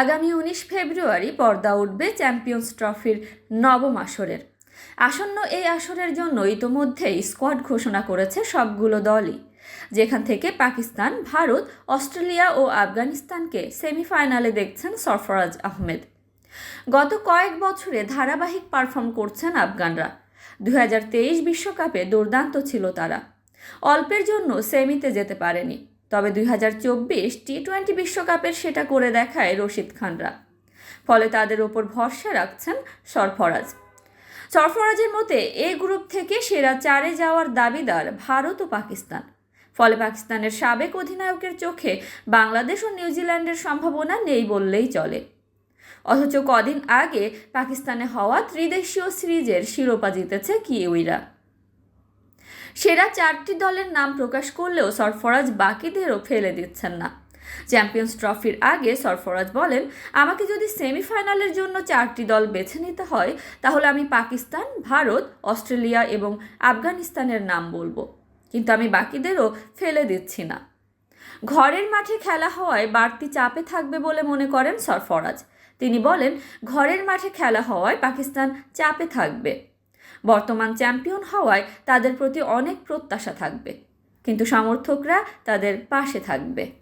আগামী উনিশ ফেব্রুয়ারি পর্দা উঠবে চ্যাম্পিয়ন্স ট্রফির নবম আসরের। আসন্ন এই আসরের জন্য ইতোমধ্যেই স্কোয়াড ঘোষণা করেছে সবগুলো দলই, যেখান থেকে পাকিস্তান, ভারত, অস্ট্রেলিয়া ও আফগানিস্তানকে সেমিফাইনালে দেখছেন সরফরাজ আহমেদ। গত কয়েক বছরে ধারাবাহিক পারফর্ম করছেন আফগানরা। দু বিশ্বকাপে দুর্দান্ত ছিল তারা। অল্পের জন্য সেমিতে যেতে পারেনি। তবে দুই হাজার চব্বিশ টি টোয়েন্টি বিশ্বকাপের সেটা করে দেখায় রশিদ খানরা। ফলে তাদের ওপর ভরসা রাখছেন সরফরাজ। সরফরাজের মতে, এ গ্রুপ থেকে সেরা চারে যাওয়ার দাবিদার ভারত ও পাকিস্তান। ফলে পাকিস্তানের সাবেক অধিনায়কের চোখে বাংলাদেশ ও নিউজিল্যান্ডের সম্ভাবনা নেই বললেই চলে। অথচ কদিন আগে পাকিস্তানে হওয়া ত্রিদেশীয় সিরিজের শিরোপা জিতেছে কিউইরা। সেরা চারটি দলের নাম প্রকাশ করলেও সরফরাজ বাকিদেরও ফেলে দিচ্ছেন না। চ্যাম্পিয়ন্স ট্রফির আগে সরফরাজ বলেন, আমাকে যদি সেমিফাইনালের জন্য চারটি দল বেছে নিতে হয়, তাহলে আমি পাকিস্তান, ভারত, অস্ট্রেলিয়া এবং আফগানিস্তানের নাম বলব। কিন্তু আমি বাকিদেরও ফেলে দিচ্ছি না। ঘরের মাঠে খেলা হওয়ায় বাড়তি চাপে থাকবে বলে মনে করেন সরফরাজ। তিনি বলেন, ঘরের মাঠে খেলা হওয়ায় পাকিস্তান চাপে থাকবে। বর্তমান চ্যাম্পিয়ন হওয়ায় তাদের প্রতি অনেক প্রত্যাশা থাকবে। কিন্তু সমর্থকরা তাদের পাশে থাকবে।